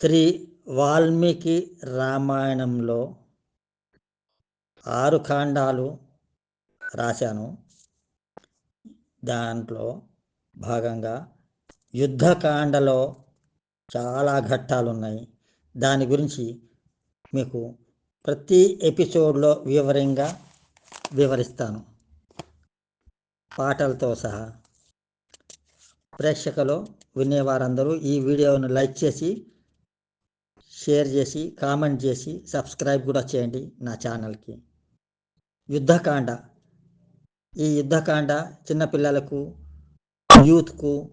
శ్రీ వాల్మీకి రామాయణంలో ఆరు కాండాలు రాశాను. దాంట్లో భాగంగా యుద్ధకాండలో చాలా ఘట్టాలు ఉన్నాయి దాని గురించి మీకు ప్రతి ఎపిసోడ్లో వివరంగా వివరిస్తాను. పాటలతో సహా. ప్రేక్షకులు వినేవారందరూ ఈ వీడియోను లైక్ చేసి షేర్ చేసి కామెంట్ చేసి సబ్స్క్రైబ్ కూడా చేయండి నా ఛానల్కి. యుద్ధకాండ. ఈ యుద్ధకాండ చిన్నపిల్లలకు యూత్కు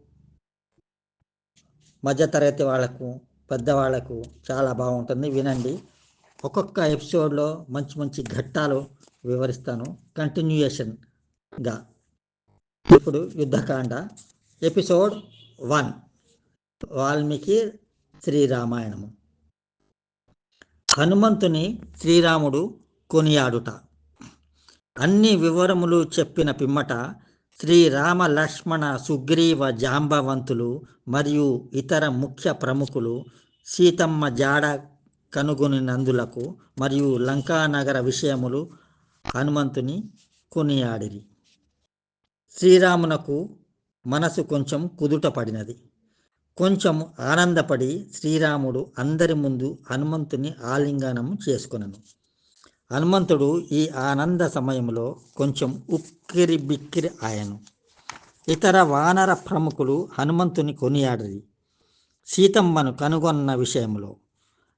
మధ్యతరగతి వాళ్ళకు పెద్దవాళ్ళకు చాలా బాగుంటుంది. వినండి. ఒక్కొక్క ఎపిసోడ్లో మంచి మంచి ఘట్టాలు వివరిస్తాను. కంటిన్యూయేషన్గా ఇప్పుడు యుద్ధకాండ. Episode one. వాల్మీకి శ్రీరామాయణము. హనుమంతుని శ్రీరాముడు కొనియాడుట. అన్ని వివరములు చెప్పిన పిమ్మట శ్రీరామ లక్ష్మణ సుగ్రీవ జాంబవంతులు మరియు ఇతర ముఖ్య ప్రముఖులు సీతమ్మ జాడ కనుగొనినందులకు మరియు లంకానగర విషయములు హనుమంతుని కొనియాడిరి. శ్రీరామునకు మనసు కొంచెం కుదుట పడినది. కొంచెం ఆనందపడి శ్రీరాముడు అందరి ముందు హనుమంతుని ఆలింగనము చేసుకునను. హనుమంతుడు ఈ ఆనంద సమయంలో కొంచెం ఉక్కిరి బిక్కిరి ఆయను. ఇతర వానర ప్రముఖులు హనుమంతుని కొనియాడరి. సీతమ్మను కనుగొన్న విషయంలో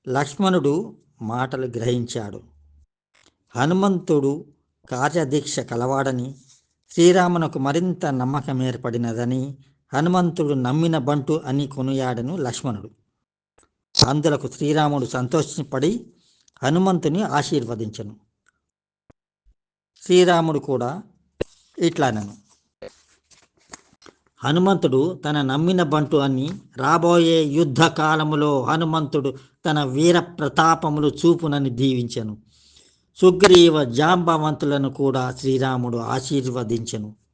లక్ష్మణుడు మాటలు గ్రహించాడు. హనుమంతుడు కార్యదీక్ష కలవాడని శ్రీరామునకు మరింత నమ్మకం ఏర్పడినదని హనుమంతుడు నమ్మిన బంటు అని కొనియాడను లక్ష్మణుడు. అందులకు శ్రీరాముడు సంతోషపడి హనుమంతుని ఆశీర్వదించను. శ్రీరాముడు కూడా ఇట్లానను. హనుమంతుడు తన నమ్మిన బంటు అని రాబోయే యుద్ధ కాలములో హనుమంతుడు తన వీర ప్రతాపములు చూపునని దీవించను. సుగ్రీవ జాంబవంతులను కూడా శ్రీరాముడు ఆశీర్వదించెను.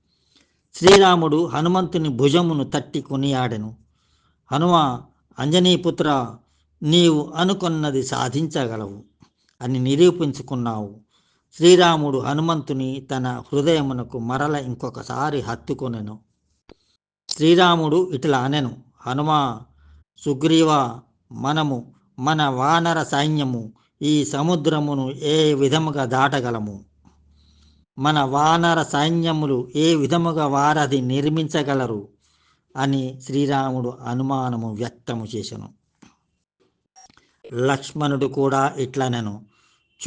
శ్రీరాముడు హనుమంతుని భుజమును తట్టి కొనియాడెను. హనుమ అంజనీపుత్ర నీవు అనుకున్నది సాధించగలవు అని నిరూపించుకున్నావు. శ్రీరాముడు హనుమంతుని తన హృదయమునకు మరల ఇంకొకసారి హత్తుకొనెను. శ్రీరాముడు ఇట్లా అనెను హనుమ సుగ్రీవ మనము మన వానర సైన్యము ఈ సముద్రమును ఏ విధముగా దాటగలము? మన వానర సైన్యములు ఏ విధముగా వారది నిర్మించగలరు అని శ్రీరాముడు అనుమానము వ్యక్తము చేశాను లక్ష్మణుడు కూడా ఇట్లనెను.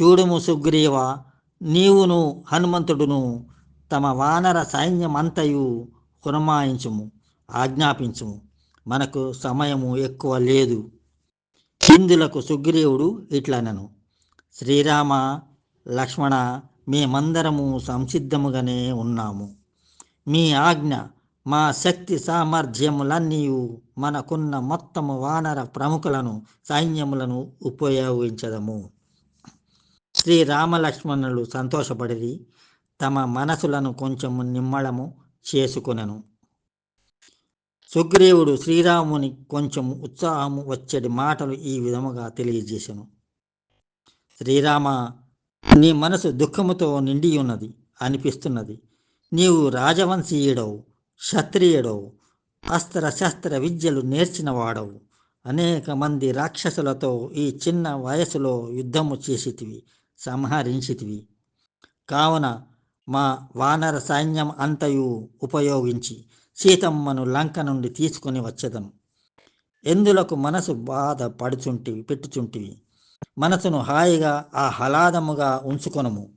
చూడుము సుగ్రీవ నీవును హనుమంతుడును తమ వానర సైన్యమంతయు కురమాయించుము ఆజ్ఞాపించుము. మనకు సమయము ఎక్కువ లేదు. ఇందులకు సుగ్రీవుడు ఇట్లనను. శ్రీరామ లక్ష్మణ మేమందరము సంసిద్ధముగానే ఉన్నాము. మీ ఆజ్ఞ మా శక్తి సామర్థ్యములన్నీ మనకున్న మొత్తము వానర ప్రముఖులను సైన్యములను ఉపయోగించదము. శ్రీరామలక్ష్మణులు సంతోషపడి తమ మనసులను కొంచెము నిమ్మళము చేసుకొనెను. సుగ్రీవుడు శ్రీరాముని కొంచెం ఉత్సాహము వచ్చేటి మాటలు ఈ విధముగా తెలియజేశాను శ్రీరామ నీ మనసు దుఃఖముతో నిండి ఉన్నది అనిపిస్తున్నది. నీవు రాజవంశీయుడవు క్షత్రియుడవు అస్త్ర శస్త్ర విద్యలు నేర్చినవాడవు. అనేక మంది రాక్షసులతో ఈ చిన్న వయసులో యుద్ధము చేసితివి సంహరించితివి. కావున మా వానర సైన్యం అంతయు ఉపయోగించి సీతమ్మను లంక నుండి తీసుకొని వచ్చేదను. ఎందులకు మనసు బాధ పడుచుంటివి పెట్టుచుంటివి? మనసును హాయిగా ఆహ్లాదముగా ఉంచుకొనము.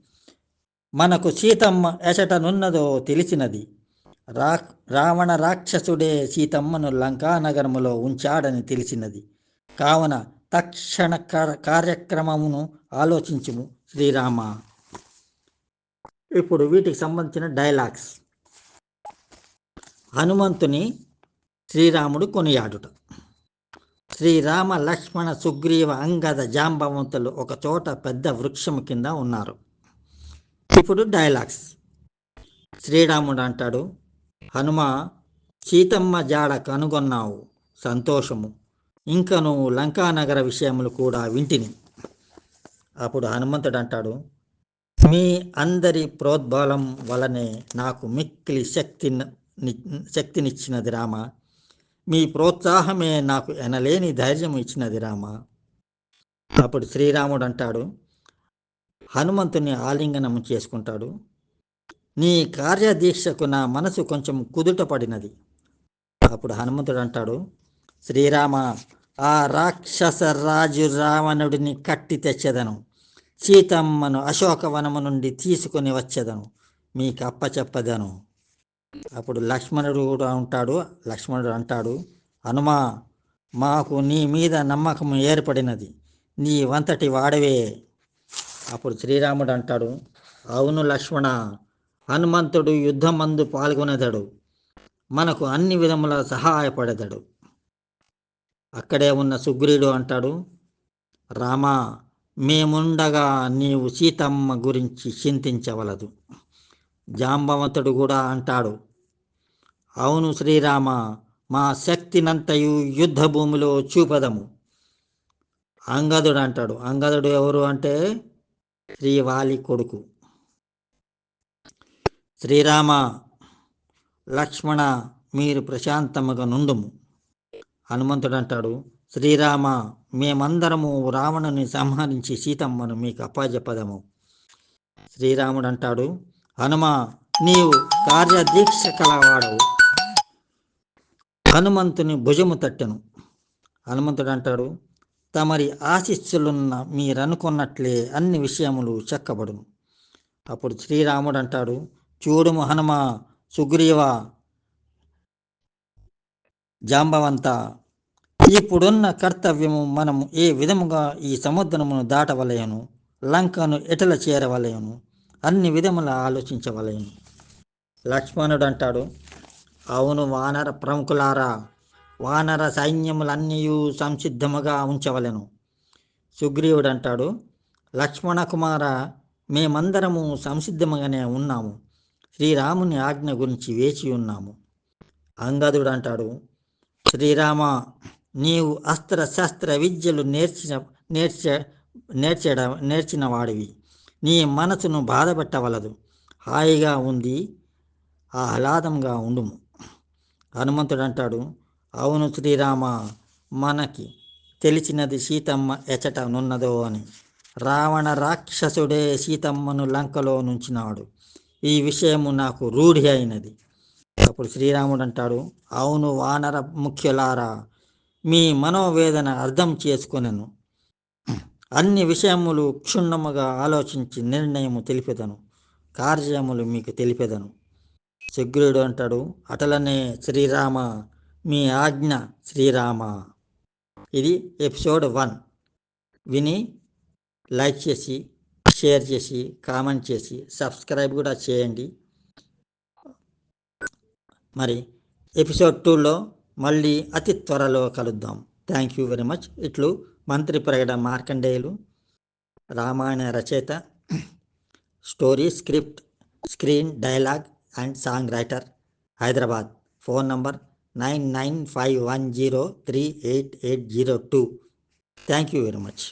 మనకు సీతమ్మ ఎచటనున్నదో తెలిసినది. రా రావణ రాక్షసుడే సీతమ్మను లంకానగరములో ఉంచాడని తెలిసినది. కావున తక్షణ కార్యక్రమమును ఆలోచించుము శ్రీరామ. ఇప్పుడు వీటికి సంబంధించిన డైలాగ్స్. హనుమంతుని శ్రీరాముడు కొనియాడుట. శ్రీరామ లక్ష్మణ సుగ్రీవ అంగద జాంబవంతులు ఒక చోట పెద్ద వృక్షం కింద ఉన్నారు. ఇప్పుడు డైలాగ్స్. శ్రీరాముడు అంటాడు హనుమ సీతమ్మ జాడ కనుగొన్నావు సంతోషము. ఇంకను లంకానగర విషయములు కూడా వింటిని. అప్పుడు హనుమంతుడు అంటాడు మీ అందరి ప్రోద్బలం వలనే నాకు మిక్కిలి శక్తి శక్తినిచ్చినది రామ. మీ ప్రోత్సాహమే నాకు ఎనలేని ధైర్యం ఇచ్చినది రామ. అప్పుడు శ్రీరాముడు అంటాడు హనుమంతుని ఆలింగనం చేసుకుంటాడు. నీ కార్యదీక్షకు నా మనసు కొంచెం కుదుట పడినది అప్పుడు హనుమంతుడు అంటాడు శ్రీరామ ఆ రాక్షస రాజు రావణుడిని కట్టి తెచ్చేదను. సీతమ్మను అశోకవనము నుండి తీసుకొని వచ్చేదను. మీకు అప్పచెప్పదను అప్పుడు లక్ష్మణుడు కూడా ఉంటాడు లక్ష్మణుడు అంటాడు హనుమా మాకు నీ మీద నమ్మకం ఏర్పడినది నీ వంతటి వాడవే. అప్పుడు శ్రీరాముడు అంటాడు అవును లక్ష్మణ హనుమంతుడు యుద్ధమందు పాల్గొనేదడు మనకు అన్ని విధముల సహాయపడేదడు. అక్కడే ఉన్న సుగ్రీడు అంటాడు రామా మేముండగా నీవు సీతమ్మ గురించి చింతించవలదు. జాంబవంతుడు కూడా అంటాడు. అవును శ్రీరామ మా శక్తినంతయు యుద్ధ భూమిలో చూపదము. అంగదుడు అంటాడు అంగదుడు ఎవరు అంటే? శ్రీవాలి కొడుకు. శ్రీరామ లక్ష్మణ మీరు ప్రశాంతముగా నుండుము. హనుమంతుడు అంటాడు శ్రీరామ మేమందరము రావణుని సంహరించి సీతమ్మను మీకు అప్పజెప్పదము. శ్రీరాముడు అంటాడు హనుమ నీవు కార్యదీక్ష కలవాడవు. హనుమంతుని భుజము తట్టెను. హనుమంతుడు అంటాడు తమరి ఆశిస్సులున్న మీరనుకున్నట్లే అన్ని విషయములు చెక్కబడును. అప్పుడు శ్రీరాముడు అంటాడు చూడుము హనుమ సుగ్రీవ జాంబవంత ఇప్పుడున్న కర్తవ్యము మనము ఏ విధముగా ఈ సముద్రమును దాటవలయను లంకను ఎటల చేరవలయను అన్ని విధముల ఆలోచించవలయను లక్ష్మణుడు అంటాడు అవును వానర ప్రముఖులారా వానర సైన్యములన్నీ సంసిద్ధముగా ఉంచవలెను. సుగ్రీవుడు అంటాడు లక్ష్మణ కుమార మేమందరము సంసిద్ధముగానే ఉన్నాము. శ్రీరాముని ఆజ్ఞ గురించి వేచి ఉన్నాము. అంగదుడు అంటాడు శ్రీరామ నీవు అస్త్ర శస్త్ర విద్యలు నేర్చిన నేర్చ నేర్చడం నేర్చిన వాడివి నీ మనసును బాధపెట్టవలదు. హాయిగా ఉంది ఆహ్లాదంగా ఉండుము. హనుమంతుడు అంటాడు అవును శ్రీరామ మనకి తెలిసినది సీతమ్మ ఎచట నున్నదో అని. రావణ రాక్షసుడే సీతమ్మను లంకలో నుంచినాడు. ఈ విషయము నాకు రూఢి అయినది. అప్పుడు శ్రీరాముడు అంటాడు అవును వానర ముఖ్యులారా మీ మనోవేదన అర్థం చేసుకునేను. అన్ని విషయములు క్షుణ్ణముగా ఆలోచించి నిర్ణయము తెలిపెదను. కార్యములు మీకు తెలిపెదను. శగ్రుడు అంటాడు అటలనే శ్రీరామ మీ ఆజ్ఞ శ్రీరామ. ఇది ఎపిసోడ్ వన్. విని లైక్ చేసి షేర్ చేసి కామెంట్ చేసి సబ్స్క్రైబ్ కూడా చేయండి. మరి ఎపిసోడ్ టూలో మళ్ళీ అతి త్వరలో కలుద్దాం. Thank you very much. ఇట్లు మంత్రి ప్రగడ మార్కండేయులు రామాయణ రచయిత story script screen dialogue and song writer Hyderabad. Phone number nine nine five one zero three eight eight zero two. Thank you very much.